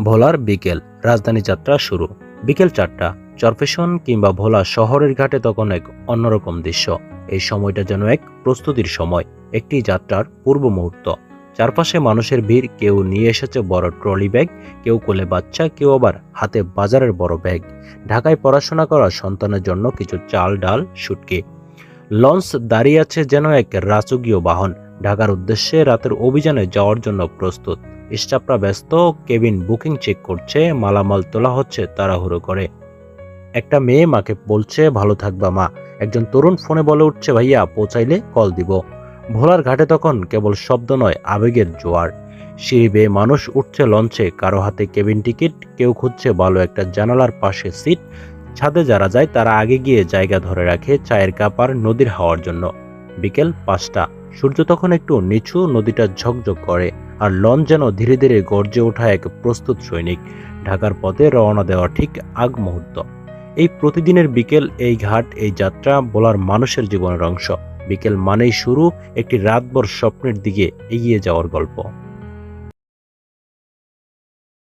ভোলার বিকেল, রাজধানী যাত্রা শুরু। বিকেল চারটা, চরফেশন কিংবা ভোলা শহরের ঘাটে তখন এক অন্যরকম দৃশ্য। এই সময়টা যেন এক প্রস্তুতির সময়, একটি যাত্রার পূর্ব মুহূর্ত। চারপাশে মানুষের ভিড়, কেউ নিয়ে এসেছে বড় ট্রলি ব্যাগ, কেউ কোলে বাচ্চা, কেউ আবার হাতে বাজারের বড় ব্যাগ। ঢাকায় পড়াশোনা করা সন্তানের জন্য কিছু চাল, ডাল, শুটকি। লঞ্চ দাঁড়িয়ে আছে যেন এক রাজকীয় বাহন। ঢাকার উদ্দেশ্যে রাতের অভিযানে যাওয়ার জন্য প্রস্তুত। স্টাফরা ব্যস্ত, কেবিন বুকিং চেক করছে, মালামাল তোলা হচ্ছে, তাড়াহুড়ো করে। একটা মেয়ে মাকে বলছে, ভালো থাকবা মা। একজন তরুণ ফোনে বলে উঠছে, ভাইয়া, পৌঁছাইলে কল দিব। ভোলার ঘাটে তখন কেবল শব্দ নয়, আবেগের জোয়ার। সিঁড়ি বেয়ে মানুষ উঠছে লঞ্চে, কারও হাতে কেবিন টিকিট, কেউ খুঁজছে ভালো একটা জানালার পাশে সিট। ছাদে যারা যায়, তারা আগে গিয়ে জায়গা ধরে রাখে, চায়ের কাপ আর নদীর হাওয়ার জন্য। বিকেল পাঁচটা। সূর্য তখন একটু নিচু নদীটা ঝকঝক করে, আর লঞ্চ যেন ধীরে ধীরে গর্জে ওঠা এক প্রস্তুত সৈনিক। ঢাকার পথে রওনা দেওয়া ঠিক আগ মুহূর্ত। এই প্রতিদিনের বিকেল, এই ঘাট, এই যাত্রা বলার মানুষের জীবনের অংশ। বিকেল মানেই শুরু, একটি রাতভর স্বপ্নের দিকে এগিয়ে যাওয়ার গল্প।